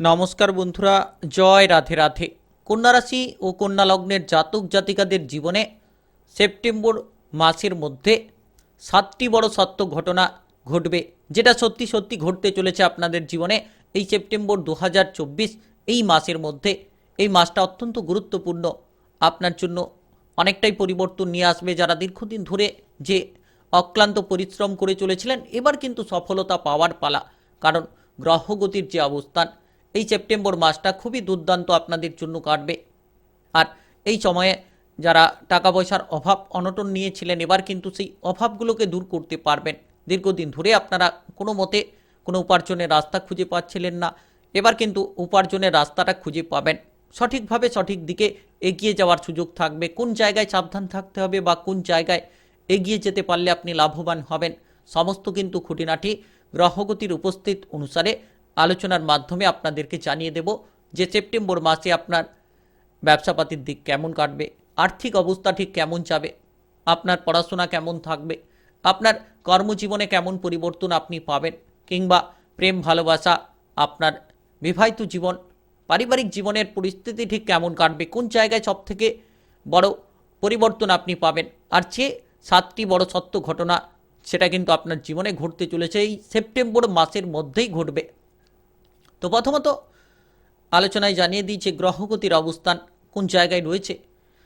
নমস্কার বন্ধুরা, জয় রাধে রাধে। কন্যা রাশি ও কন্যা লগ্নের জাতক জাতিকাদের জীবনে সেপ্টেম্বর মাসের মধ্যে সাতটি বড় সত্য ঘটনা ঘটবে, যেটা সত্যি সত্যি ঘটতে চলেছে আপনাদের জীবনে এই সেপ্টেম্বর দু হাজার চব্বিশ, এই মাসের মধ্যে। এই মাসটা অত্যন্ত গুরুত্বপূর্ণ। আপনার জন্য অনেকটাই পরিবর্তন নিয়ে আসবে যারা দীর্ঘদিন ধরে যে অক্লান্ত পরিশ্রম করে চলেছিলেন, এবার কিন্তু সফলতা পাওয়ার পালা। কারণ গ্রহগতির যে অবস্থান এই সেপ্টেম্বর মাসটা খুবই দুর্দান্ত আপনাদের জন্য কাটবে। আর এই সময়ে যারা টাকা পয়সার অভাব অনটন নিয়েছিলেন, এবার কিন্তু সেই অভাবগুলোকে দূর করতে পারবেন। দীর্ঘদিন ধরে আপনারা কোনো মতে কোনো উপার্জনের রাস্তা খুঁজে পাচ্ছিলেন না। এবার কিন্তু উপার্জনের রাস্তাটা খুঁজে পাবেন। সঠিকভাবে সঠিক দিকে এগিয়ে যাওয়ার সুযোগ থাকবে। কোন জায়গায় সাবধান থাকতে হবে বা কোন জায়গায় এগিয়ে যেতে পারলে আপনি লাভবান হবেন, সমস্ত কিন্তু খুঁটিনাটি গ্রহগতির উপস্থিত অনুসারে আলোচনার মাধ্যমে আপনাদেরকে জানিয়ে দেব যে সেপ্টেম্বর মাসে আপনার ব্যবসাপাতির দিক কেমন কাটবে, আর্থিক অবস্থা ঠিক কেমন যাবে, আপনার পড়াশোনা কেমন থাকবে, আপনার কর্মজীবনে কেমন পরিবর্তন আপনি পাবেন কিংবা প্রেম, ভালোবাসা, আপনার বিবাহিত জীবন, পারিবারিক জীবনের পরিস্থিতি ঠিক কেমন কাটবে, কোন জায়গায় সবথেকে বড় পরিবর্তন আপনি পাবেন, আর যে সাতটি বড় সত্য ঘটনা সেটা কিন্তু আপনার জীবনে ঘটতে চলেছে, এই সেপ্টেম্বর মাসের মধ্যেই ঘটবে। তো প্রথমত আলোচনায় জানিয়ে দিই যে গ্রহগতির অবস্থান কোন জায়গায় রয়েছে।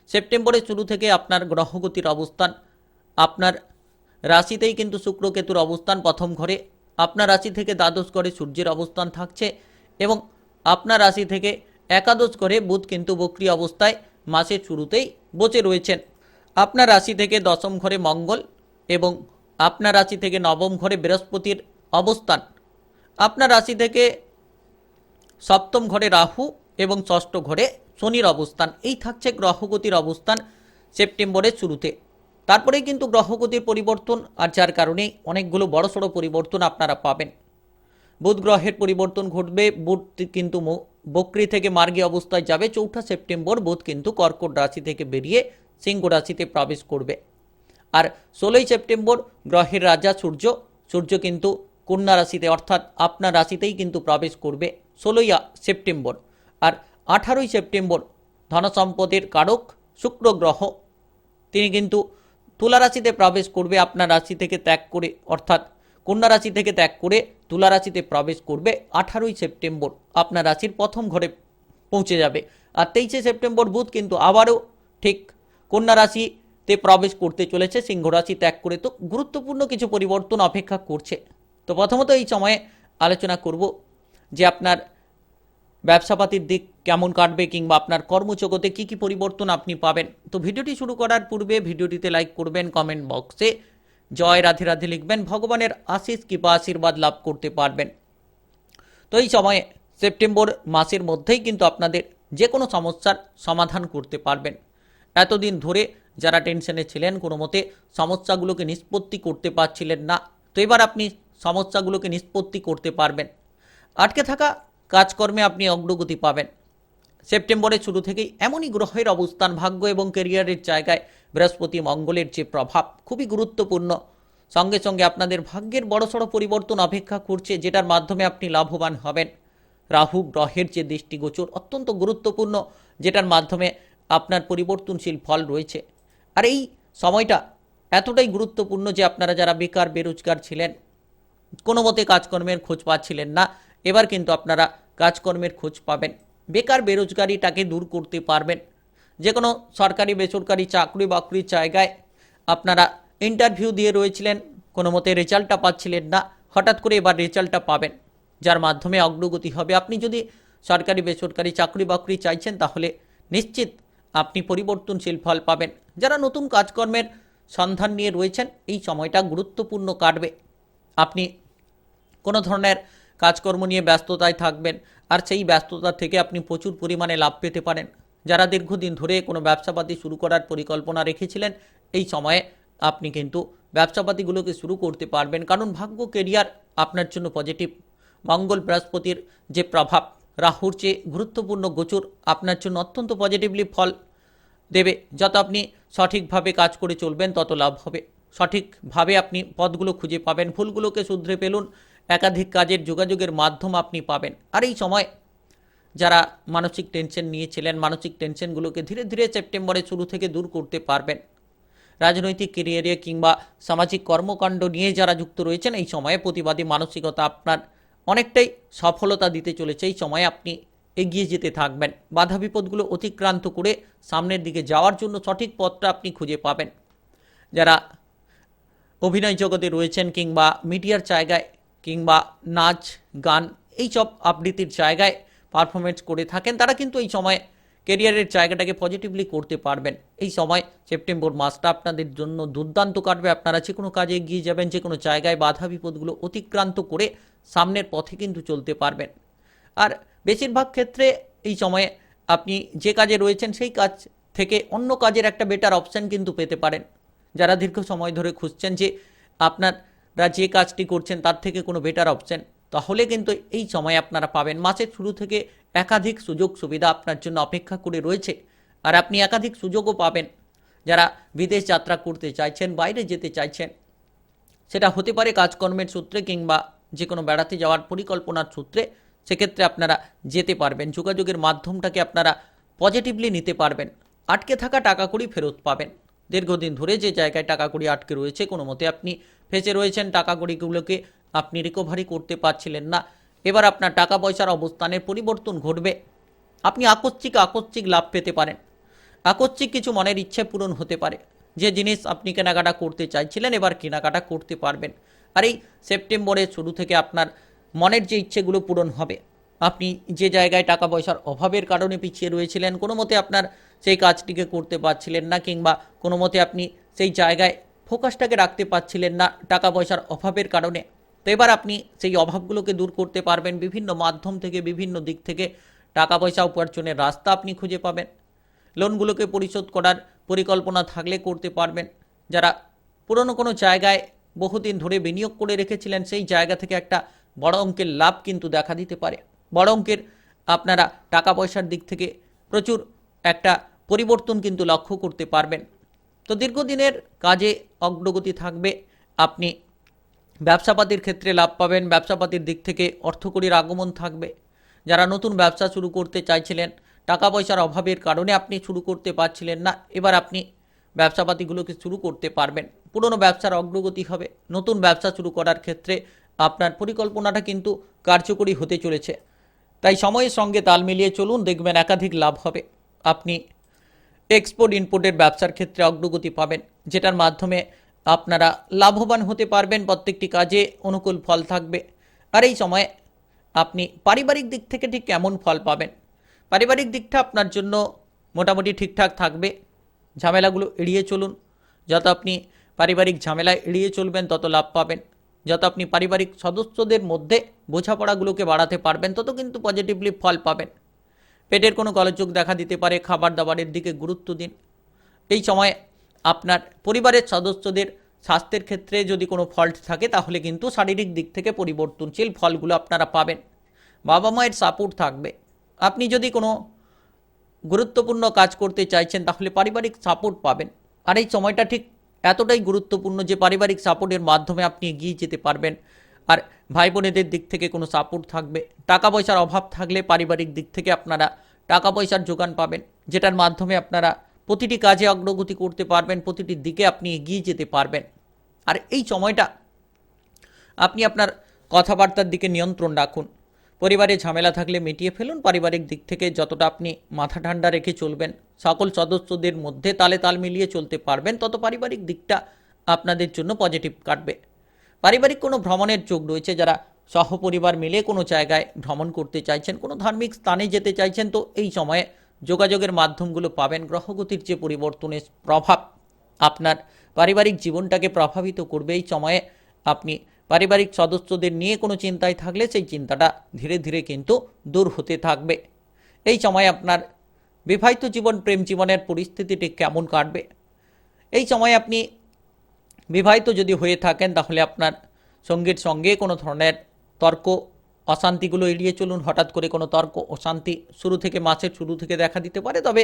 সেপ্টেম্বরের শুরু থেকে আপনার গ্রহগতির অবস্থান, আপনার রাশিতেই কিন্তু শুক্রকেতুর অবস্থান প্রথম ঘরে, আপনার রাশি থেকে দ্বাদশ ঘরে সূর্যের অবস্থান থাকছে এবং আপনার রাশি থেকে একাদশ ঘরে বুধ কিন্তু বক্রি অবস্থায় মাসের শুরুতেই বসে রয়েছেন। আপনার রাশি থেকে দশম ঘরে মঙ্গল এবং আপনার রাশি থেকে নবম ঘরে বৃহস্পতির অবস্থান। আপনার রাশি থেকে সপ্তম ঘরে রাহু এবং ষষ্ঠ ঘরে শনির অবস্থান। এই থাকছে গ্রহগতির অবস্থান সেপ্টেম্বরের শুরুতে। তারপরেই কিন্তু গ্রহগতির পরিবর্তন আর যার কারণে অনেকগুলো বড়সড় পরিবর্তন আপনারা পাবেন। বুধ গ্রহের পরিবর্তন ঘটবে। বুধ কিন্তু বক্রি থেকে মার্গী অবস্থায় যাবে। চৌঠা সেপ্টেম্বর বুধ কিন্তু কর্কট রাশি থেকে বেরিয়ে সিংহ রাশিতে প্রবেশ করবে। আর ষোলোই সেপ্টেম্বর গ্রহের রাজা সূর্য। সূর্য কিন্তু কন্যা রাশিতে অর্থাৎ আপনার রাশিতেই কিন্তু প্রবেশ করবে। ষোলোই সেপ্টেম্বর আর আঠারোই সেপ্টেম্বর ধনসম্পদের কারক শুক্র গ্রহ। তিনি কিন্তু তুলা রাশিতে প্রবেশ করবে, আপনার রাশি থেকে ত্যাগ করে, অর্থাৎ কন্যা রাশি থেকে ত্যাগ করে তুলা রাশিতে প্রবেশ করবে আঠারোই সেপ্টেম্বর। আপনার রাশির প্রথম ঘরে পৌঁছে যাবে। আর তেইশে সেপ্টেম্বর বুধ কিন্তু আবারও ঠিক কন্যা রাশিতে প্রবেশ করতে চলেছে, সিংহ রাশি ত্যাগ করে। তো গুরুত্বপূর্ণ কিছু পরিবর্তন অপেক্ষা করছে। তো প্রথমত এই সময়ে আলোচনা করব যে আপনার ব্যবসাপাতির দিক কেমন কাটবে কিংবা আপনার কর্মজগতে কী কী পরিবর্তন আপনি পাবেন। তো ভিডিওটি শুরু করার পূর্বে ভিডিওটিতে লাইক করবেন, কমেন্ট বক্সে জয় রাধে রাধে লিখবেন, ভগবানের আশিস কৃপা, আশীর্বাদ লাভ করতে পারবেন। তো এই সময়ে সেপ্টেম্বর মাসের মধ্যেই কিন্তু আপনাদের যে কোনো সমস্যার সমাধান করতে পারবেন। এতদিন ধরে যারা টেনশনে ছিলেন, কোনো মতে সমস্যাগুলোকে নিষ্পত্তি করতে পারছিলেন না। তো এবার আপনি সমস্যাগুলোকে নিষ্পত্তি করতে পারবেন। আটকে থাকা কাজকর্মে আপনি অগ্রগতি পাবেন। সেপ্টেম্বরের শুরু থেকেই এমনই গ্রহের অবস্থান, ভাগ্য এবং কেরিয়ারের জায়গায় বৃহস্পতি মঙ্গলের যে প্রভাব, খুবই গুরুত্বপূর্ণ। সঙ্গে সঙ্গে আপনাদের ভাগ্যের বড়সড় পরিবর্তন অপেক্ষা করছে, যেটার মাধ্যমে আপনি লাভবান হবেন। রাহু গ্রহের যে দৃষ্টিগোচর অত্যন্ত গুরুত্বপূর্ণ, যেটার মাধ্যমে আপনার পরিবর্তনশীল ফল রয়েছে। আর এই সময়টা এতটাই গুরুত্বপূর্ণ যে আপনারা যারা বেকার, বেরোজগার ছিলেন কোনো মতে কাজকর্মের খোঁজ পাচ্ছিলেন না এবার কিন্তু আপনারা কাজকর্মের খোঁজ পাবেন। বেকার বেরোজগারিটাকে দূর করতে পারবেন। যে কোনো সরকারি, বেসরকারি চাকরি বাকরির জায়গায় আপনারা ইন্টারভিউ দিয়ে রয়েছিলেন, কোনো মতে রেজাল্টটা পাচ্ছিলেন না, হঠাৎ করে এবার রেজাল্টটা পাবেন। যার মাধ্যমে অগ্রগতি হবে। আপনি যদি সরকারি, বেসরকারি চাকরি বাকরি চাইছেন, তাহলে নিশ্চিত আপনি পরিবর্তনশীল ফল পাবেন। যারা নতুন কাজকর্মের সন্ধান নিয়ে রয়েছেন, এই সময়টা গুরুত্বপূর্ণ কাটবে। আপনি কোনো ধরনের কাজকর্ম নিয়ে ব্যস্ততায় থাকবেন, আর সেই ব্যস্ততা থেকে আপনি প্রচুর পরিমাণে লাভ পেতে পারেন। যারা দীর্ঘদিন ধরে কোনো ব্যবসাপাতি শুরু করার পরিকল্পনা রেখেছিলেন, এই সময়ে আপনি কিন্তু ব্যবসাপাতিগুলোকে শুরু করতে পারবেন। কারণ ভাগ্য কেরিয়ার আপনার জন্য পজিটিভ মঙ্গল বৃহস্পতির যে প্রভাব, রাহুর চেয়ে গুরুত্বপূর্ণ গোচর, আপনার জন্য অত্যন্ত পজিটিভলি ফল দেবে। যত আপনি সঠিকভাবে কাজ করে চলবেন, তত লাভ হবে। সঠিকভাবে আপনি পদগুলো খুঁজে পাবেন। ভুলগুলোকে শুধরে পেলুন একাধিক কাজের যোগাযোগের মাধ্যম আপনি পাবেন। আর এই সময় যারা মানসিক টেনশন নিয়েছিলেন, মানসিক টেনশনগুলোকে ধীরে ধীরে সেপ্টেম্বরে শুরু থেকে দূর করতে পারবেন। রাজনৈতিক কেরিয়ারে কিংবা সামাজিক কর্মকাণ্ড নিয়ে যারা যুক্ত রয়েছেন, এই সময়ে প্রতিবাদী মানসিকতা আপনার অনেকটাই সফলতা দিতে চলেছে। এই সময়ে আপনি এগিয়ে যেতে থাকবেন। বাধা বিপদগুলো অতিক্রান্ত করে সামনের দিকে যাওয়ার জন্য সঠিক পথটা আপনি খুঁজে পাবেন। যারা অভিনয় জগতে রয়েছেন কিংবা মিডিয়ার জায়গায় কিংবা নাচ, গান এইসব আবৃত্তির জায়গায় পারফরমেন্স করে থাকেন, তারা কিন্তু এই সময় কেরিয়ারের জায়গাটাকে পজিটিভলি করতে পারবেন। এই সময় সেপ্টেম্বর মাসটা আপনাদের জন্য দুর্দান্ত কাটবে। আপনারা যে কোনো কাজে এগিয়ে যাবেন, যে কোনো জায়গায় বাধা বিপদগুলো অতিক্রান্ত করে সামনের পথে কিন্তু চলতে পারবেন। আর বেশিরভাগ ক্ষেত্রে এই সময়ে আপনি যে কাজে রয়েছেন, সেই কাজ থেকে অন্য কাজের একটা বেটার অপশান কিন্তু পেতে পারেন। যারা দীর্ঘ সময় ধরে খুঁজছেন যে আপনারা যে কাজটি করছেন, তার থেকে কোনো বেটার অপশান তাহলে কিন্তু এই সময় আপনারা পাবেন। মাসের শুরু থেকে একাধিক সুযোগ সুবিধা আপনার জন্য অপেক্ষা করে রয়েছে। আর আপনি একাধিক সুযোগও পাবেন। যারা বিদেশ যাত্রা করতে চাইছেন, বাইরে যেতে চাইছেন, সেটা হতে পারে কাজকর্মের সূত্রে কিংবা যে কোনো বেড়াতে যাওয়ার পরিকল্পনার সূত্রে, সেক্ষেত্রে আপনারা যেতে পারবেন। যোগাযোগের মাধ্যমটাকে আপনারা পজিটিভলি নিতে পারবেন। আটকে থাকা টাকা কড়ি ফেরত পাবেন। দীর্ঘদিন ধরে যে জায়গায় টাকা কড়ি আটকে রয়েছে, কোনো মতে আপনি ফেঁসে রয়েছেন টাকা কড়িগুলোকে আপনি রিকভারি করতে পারছিলেন না। এবার আপনার টাকা পয়সার অবস্থানের পরিবর্তন ঘটবে। আপনি আকস্মিক আকস্মিক লাভ পেতে পারেন। আকস্মিক কিছু মনের ইচ্ছে পূরণ হতে পারে। যে জিনিস আপনি কেনাকাটা করতে চাইছিলেন, এবার কেনাকাটা করতে পারবেন। আর এই সেপ্টেম্বরের শুরু থেকে আপনার মনের যে ইচ্ছেগুলো পূরণ হবে, আপনি যে জায়গায় টাকা পয়সার অভাবের কারণে পিছিয়ে রয়েছিলেন, কোনো মতে আপনার সেই কাজটিকে করতে পারছিলেন না, কিংবা কোনো মতে আপনি সেই জায়গায় ফোকাসটাকে রাখতে পারছিলেন না টাকা পয়সার অভাবের কারণে। তো এবার আপনি সেই অভাবগুলোকে দূর করতে পারবেন বিভিন্ন মাধ্যম থেকে, বিভিন্ন দিক থেকে টাকা পয়সা উপার্জনের রাস্তা আপনি খুঁজে পাবেন। লোনগুলোকে পরিশোধ করার পরিকল্পনা থাকলে করতে পারবেন। যারা পুরনো কোনো জায়গায় বহুদিন ধরে বিনিয়োগ করে রেখেছিলেন, সেই জায়গা থেকে একটা বড় অঙ্কের লাভ কিন্তু দেখা দিতে পারে। বড় অঙ্কের আপনারা টাকা পয়সার দিক থেকে প্রচুর একটা পরিবর্তন কিন্তু লক্ষ্য করতে পারবেন। তো দীর্ঘদিনের কাজে অগ্রগতি থাকবে। আপনি ব্যবসাপাতির ক্ষেত্রে লাভ পাবেন, ব্যবসাপাতির দিক থেকে অর্থকরীর আগমন থাকবে। যারা নতুন ব্যবসা শুরু করতে চাইছিলেন টাকা পয়সার অভাবের কারণে আপনি শুরু করতে পারছিলেন না, এবার আপনি ব্যবসাপাতিগুলোকে শুরু করতে পারবেন। পুরনো ব্যবসার অগ্রগতি হবে, নতুন ব্যবসা শুরু করার ক্ষেত্রে আপনার পরিকল্পনাটা কিন্তু কার্যকরী হতে চলেছে। তাই সময়ের সঙ্গে তাল মিলিয়ে চলুন, দেখবেন একাধিক লাভ হবে। আপনি এক্সপোর্ট ইনপোর্টের ব্যবসার ক্ষেত্রে অগ্রগতি পাবেন, যেটার মাধ্যমে আপনারা লাভবান হতে পারবেন, প্রত্যেকটি কাজে অনুকূল ফল থাকবে। আর এই সময়ে আপনি পারিবারিক দিক থেকে ঠিক কেমন ফল পাবেন? পারিবারিক দিকটা আপনার জন্য মোটামুটি ঠিকঠাক থাকবে। ঝামেলাগুলো এড়িয়ে চলুন। যত আপনি পারিবারিক ঝামেলা এড়িয়ে চলবেন, তত লাভ পাবেন। যত আপনি পারিবারিক সদস্যদের মধ্যে বোঝাপড়াগুলোকে বাড়াতে পারবেন, তত কিন্তু পজিটিভলি ফল পাবেন। পেটের কোনো গলযোগ দেখা দিতে পারে, খাবার দাবারের দিকে গুরুত্ব দিন। এই সময় আপনার পরিবারের সদস্যদের স্বাস্থ্যের ক্ষেত্রে যদি কোনো ফল্ট থাকে, তাহলে কিন্তু শারীরিক দিক থেকে পরিবর্তনশীল ফলগুলো আপনারা পাবেন। বাবা মায়ের সাপোর্ট থাকবে। আপনি যদি কোনো গুরুত্বপূর্ণ কাজ করতে চাইছেন, তাহলে পারিবারিক সাপোর্ট পাবেন। আর এই সময়টা ঠিক এতটাই গুরুত্বপূর্ণ যে পারিবারিক সাপোর্টের মাধ্যমে আপনি এগিয়ে যেতে পারবেন। আর ভাই বোনেদের দিক থেকে কোনো সাপোর্ট থাকবে টাকা পয়সার অভাব থাকলে পারিবারিক দিক থেকে আপনারা টাকা পয়সার যোগান পাবেন, যেটার মাধ্যমে আপনারা প্রতিটি কাজে অগ্রগতি করতে পারবেন, প্রতিটি দিকে আপনি এগিয়ে যেতে পারবেন। আর এই সময়টা আপনি আপনার কথাবার্তার দিকে নিয়ন্ত্রণ রাখুন। পরিবারে ঝামেলা থাকলে মিটিয়ে ফেলুন, পারিবারিক দিক থেকে যতটা আপনি মাথা ঠান্ডা রেখে চলবেন, সকল সদস্যদের মধ্যে তালে তাল মিলিয়ে চলতে পারবেন, তত পারিবারিক দিকটা আপনাদের জন্য পজিটিভ কাটবে। পারিবারিক কোনো ভ্রমণের যোগ রয়েছে, যারা সহপরিবার মিলে কোনো জায়গায় ভ্রমণ করতে চাইছেন, কোনো ধার্মিক স্থানে যেতে চাইছেন, তো এই সময়ে যোগাযোগের মাধ্যমগুলো পাবেন। গ্রহগতির যে পরিবর্তনের প্রভাব আপনার পারিবারিক জীবনটাকে প্রভাবিত করবে, এই সময়ে আপনি পারিবারিক সদস্যদের নিয়ে কোনো চিন্তায় থাকলে সেই চিন্তাটা ধীরে ধীরে কিন্তু দূর হতে থাকবে। এই সময় আপনার বিবাহিত জীবন, প্রেম জীবনের পরিস্থিতিটি কেমন কাটবে? এই সময় আপনি বিবাহিত যদি হয়ে থাকেন, তাহলে আপনার সঙ্গীর সঙ্গে কোনো ধরনের তর্ক, অশান্তিগুলো এড়িয়ে চলুন। হঠাৎ করে কোনো তর্ক, অশান্তি শুরু থেকে মাসের শুরু থেকে দেখা দিতে পারে। তবে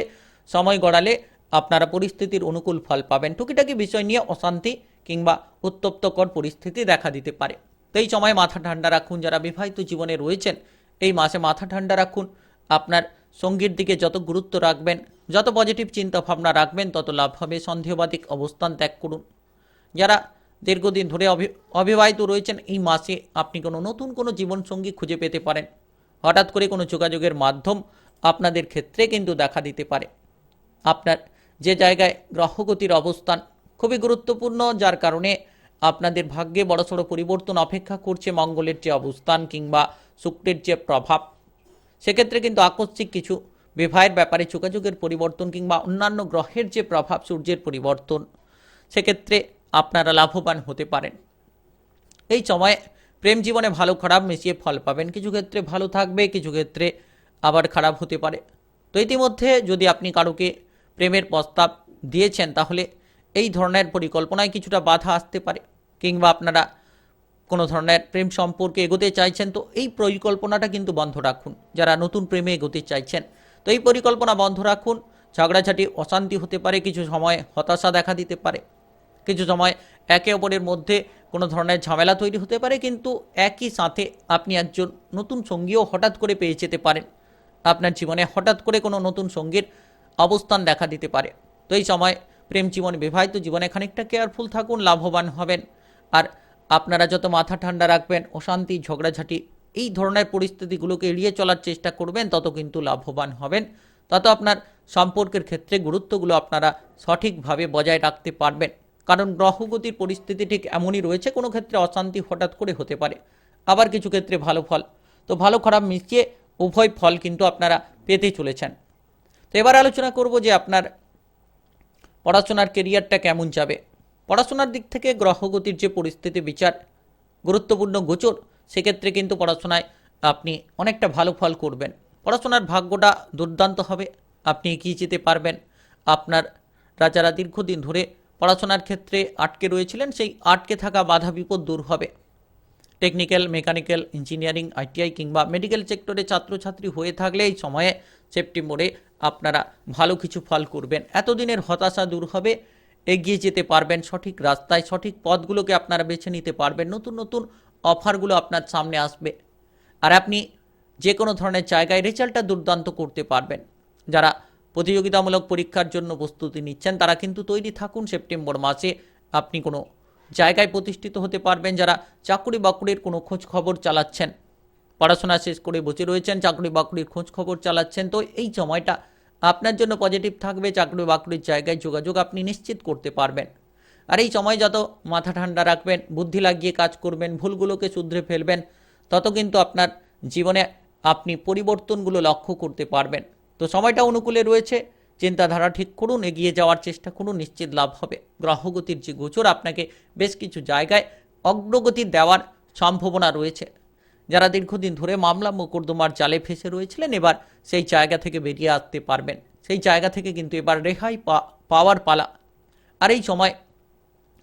সময় গড়ালে আপনারা পরিস্থিতির অনুকূল ফল পাবেন। টুকিটাকি বিষয় নিয়ে অশান্তি কিংবা উত্তপ্তকর পরিস্থিতি দেখা দিতে পারে। তো এই সময় মাথা ঠান্ডা রাখুন। যারা বিবাহিত জীবনে রয়েছেন, এই মাসে মাথা ঠান্ডা রাখুন। আপনার সঙ্গীর দিকে যত গুরুত্ব রাখবেন, যত পজিটিভ চিন্তা ভাবনা রাখবেন, তত লাভ হবে। সন্দেহবাদিক অবস্থান ত্যাগ করুন। যারা দীর্ঘদিন ধরে অবিবাহিত রয়েছেন, এই মাসে আপনি কোনো নতুন কোনো জীবনসঙ্গী খুঁজে পেতে পারেন। হঠাৎ করে কোনো যোগাযোগের মাধ্যম আপনাদের ক্ষেত্রে কিন্তু দেখা দিতে পারে। আপনার যে জায়গায় গ্রহগতির অবস্থান খুবই গুরুত্বপূর্ণ, যার কারণে আপনাদের ভাগ্যে বড়সড় পরিবর্তন অপেক্ষা করছে মঙ্গলের যে অবস্থান কিংবা শুক্রের যে প্রভাব। সেক্ষেত্রে কিন্তু আকস্মিক কিছু বিবাহের ব্যাপারে যোগাযোগের পরিবর্তন কিংবা অন্যান্য গ্রহের যে প্রভাব, সূর্যের পরিবর্তন, সেক্ষেত্রে আপনারা লাভবান হতে পারেন। এই সময়ে প্রেম জীবনে ভালো খারাপ মিশিয়ে ফল পাবেন। কিছু ক্ষেত্রে ভালো থাকবে, কিছু ক্ষেত্রে আবার খারাপ হতে পারে। তো ইতিমধ্যে যদি আপনি কারোকে প্রেমের প্রস্তাব দিয়েছেন, তাহলে এই ধরনের পরিকল্পনায় কিছুটা বাধা আসতে পারে, কিংবা আপনারা কোনো ধরনের প্রেম সম্পর্কে এগোতে চাইছেন, তো এই পরিকল্পনাটা কিন্তু বন্ধ রাখুন। যারা নতুন প্রেমে এগোতে চাইছেন, তো এই পরিকল্পনা বন্ধ রাখুন। ঝগড়াঝাটি, অশান্তি হতে পারে, কিছু সময় হতাশা দেখা দিতে পারে। কিছু সময় একে অপরের মধ্যে কোনো ধরনের ঝামেলা তৈরি হতে পারে, কিন্তু একই সাথে আপনি একজন নতুন সঙ্গীও হঠাৎ করে পেয়ে যেতে পারেন। আপনার জীবনে হঠাৎ করে কোনো নতুন সঙ্গীর অবস্থান দেখা দিতে পারে। তো এই সময় প্রেম জীবন বিবাহিত, জীবনে খানিকটা কেয়ারফুল থাকুন, লাভবান হবেন। আর আপনারা যত মাথা ঠান্ডা রাখবেন, অশান্তি, ঝগড়াঝাটি, এই ধরনের পরিস্থিতিগুলোকে এড়িয়ে চলার চেষ্টা করবেন, তত কিন্তু লাভবান হবেন। তত আপনার সম্পর্কের ক্ষেত্রে গুরুত্বগুলো আপনারা সঠিকভাবে বজায় রাখতে পারবেন। কারণ গ্রহগতির পরিস্থিতি ঠিক এমনই রয়েছে, কোনো ক্ষেত্রে অশান্তি হঠাৎ করে হতে পারে। আবার কিছু ক্ষেত্রে ভালো ফল। তো ভালো খারাপ মিশিয়ে উভয় ফল কিন্তু আপনারা পেতে চলেছেন। তো এবার আলোচনা করব যে আপনার পড়াশোনার কেরিয়ারটা কেমন যাবে। পড়াশোনার দিক থেকে গ্রহগতির যে পরিস্থিতি, বিচার গুরুত্বপূর্ণ গোচর, সেক্ষেত্রে কিন্তু পড়াশোনায় আপনি অনেকটা ভালো ফল করবেন। পড়াশোনার ভাগ্যটা দুর্দান্ত হবে, আপনি এগিয়ে যেতে পারবেন। আপনার রাজারা দীর্ঘদিন ধরে পড়াশোনার ক্ষেত্রে আটকে রয়েছিলেন, সেই আটকে থাকা বাধা বিপদ দূর হবে। টেকনিক্যাল, মেকানিক্যাল, ইঞ্জিনিয়ারিং, আইটিআই কিংবা মেডিকেল সেক্টরে ছাত্রছাত্রী হয়ে থাকলে এই সময়ে সেপ্টেম্বরে আপনারা ভালো কিছু ফল করবেন। এতদিনের হতাশা দূর হবে, এগিয়ে যেতে পারবেন সঠিক রাস্তায়, সঠিক পথগুলোকে আপনারা বেছে নিতে পারবেন, নতুন নতুন অফারগুলো আপনার সামনে আসবে। আর আপনি যে কোনো ধরনের জায়গায় রেজাল্টটা দুর্দান্ত করতে পারবেন। যারা প্রতিযোগিতামূলক পরীক্ষার জন্য প্রস্তুতি নিচ্ছেন। তারা কিন্তু তৈরি থাকুন সেপ্টেম্বর মাসে। আপনি কোনো জায়গায় প্রতিষ্ঠিত হতে পারবেন যারা চাকরি বাকরির কোনো খোঁজ খবর চালাচ্ছেন। পড়াশোনা শেষ করে বসে রয়েছেন চাকরি বাকরির খোঁজ খবর চালাচ্ছেন। তো এই সময়টা আপনার জন্য পজিটিভ থাকবে চাকরি বাকরির জায়গায় যোগাযোগ আপনি নিশ্চিত করতে পারবেন। আর এই সময় যত মাথা ঠান্ডা রাখবেন, বুদ্ধি লাগিয়ে কাজ করবেন, ভুলগুলোকে শুধরে ফেলবেন, তত কিন্তু আপনার জীবনে আপনি পরিবর্তনগুলো লক্ষ্য করতে পারবেন। তো সময়টা অনুকূলে রয়েছে। চিন্তাধারা ঠিক করুন, এগিয়ে যাওয়ার চেষ্টা করুন, নিশ্চিত লাভ হবে। গ্রহগতির যে গোচর, আপনাকে বেশ কিছু জায়গায় অগ্রগতি দেওয়ার সম্ভাবনা রয়েছে। যারা দীর্ঘদিন ধরে মামলা মোকদ্দমার জালে ফেসে রয়েছিলেন, এবার সেই জায়গা থেকে বেরিয়ে আসতে পারবেন। সেই জায়গা থেকে কিন্তু এবার রেহাই পাওয়ার পালা। আর এই সময়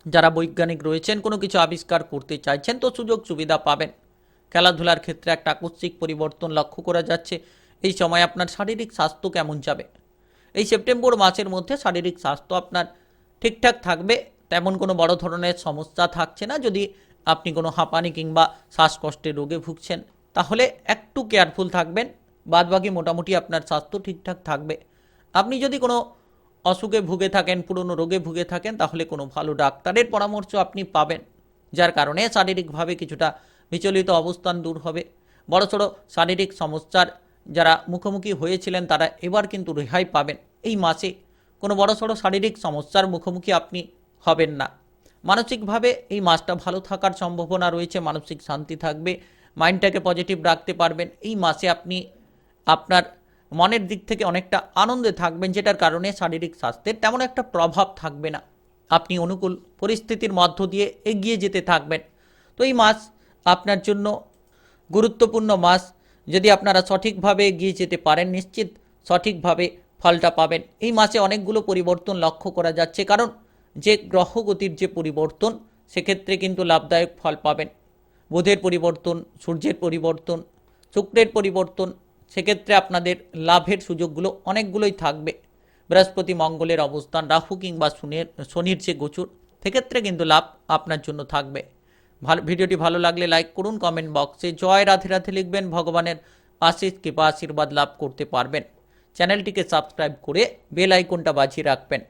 যারা বৈজ্ঞানিক রয়েছেন, কোনো কিছু আবিষ্কার করতে চাইছেন, তো সুযোগ সুবিধা পাবেন। খেলাধুলার ক্ষেত্রে একটা আকস্মিক পরিবর্তন লক্ষ্য করা যাচ্ছে। এই সময় আপনার শারীরিক স্বাস্থ্য কেমন যাবে? এই সেপ্টেম্বর মাসের মধ্যে শারীরিক স্বাস্থ্য আপনার ঠিকঠাক থাকবে, তেমন কোনো বড় ধরনের সমস্যা থাকছে না। যদি আপনি কোনো হাঁপানি কিংবা শ্বাসকষ্টের রোগে ভুগছেন, তাহলে একটু কেয়ারফুল থাকবেন, বাদবাকি মোটামুটি আপনার স্বাস্থ্য ঠিকঠাক থাকবে। আপনি যদি কোনো অসুখে ভুগে থাকেন, পুরনো রোগে ভুগে থাকেন, তাহলে কোনো ভালো ডাক্তারের পরামর্শ আপনি পাবেন, যার কারণে শারীরিকভাবে কিছুটা বিচলিত অবস্থান দূর হবে। বড়সড় শারীরিক সমস্যার যারা মুখোমুখি হয়েছিলেন, তারা এবার কিন্তু রেহাই পাবেন। এই মাসে কোনো বড়সড় শারীরিক সমস্যার মুখোমুখি আপনি হবেন না। মানসিকভাবে এই মাসটা ভালো থাকার সম্ভাবনা রয়েছে, মানসিক শান্তি থাকবে, মাইন্ডটাকে পজিটিভ রাখতে পারবেন। এই মাসে আপনি আপনার মনের দিক থেকে অনেকটা আনন্দে থাকবেন, যেটার কারণে শারীরিক স্বাস্থ্যের তেমন একটা প্রভাব থাকবে না। আপনি অনুকূল পরিস্থিতির মধ্য দিয়ে এগিয়ে যেতে থাকবেন। তো এই মাস আপনার জন্য গুরুত্বপূর্ণ মাস। যদি আপনারা সঠিকভাবে এগিয়ে যেতে পারেন নিশ্চিত সঠিকভাবে ফলটা পাবেন। এই মাসে অনেকগুলো পরিবর্তন লক্ষ্য করা যাচ্ছে, কারণ যে গ্রহগতির যে পরিবর্তন, সেক্ষেত্রে কিন্তু লাভদায়ক ফল পাবেন। বুধের পরিবর্তন, সূর্যের পরিবর্তন, শুক্রের পরিবর্তন, সেক্ষেত্রে আপনাদের লাভের সুযোগগুলো অনেকগুলোই থাকবে। বৃহস্পতি মঙ্গলের অবস্থান, রাহু কিংবা শনির শনির যে গোচর, সেক্ষেত্রে কিন্তু লাভ আপনার জন্য থাকবে। ভালো, ভিডিওটি ভালো লাগলে লাইক করুন, কমেন্ট বক্সে জয় রাধে রাধে লিখবেন, ভগবানের আশিস কৃপা, আশীর্বাদ লাভ করতে পারবেন। চ্যানেলটিকে সাবস্ক্রাইব করে বেল আইকনটা বাজিয়ে রাখবেন।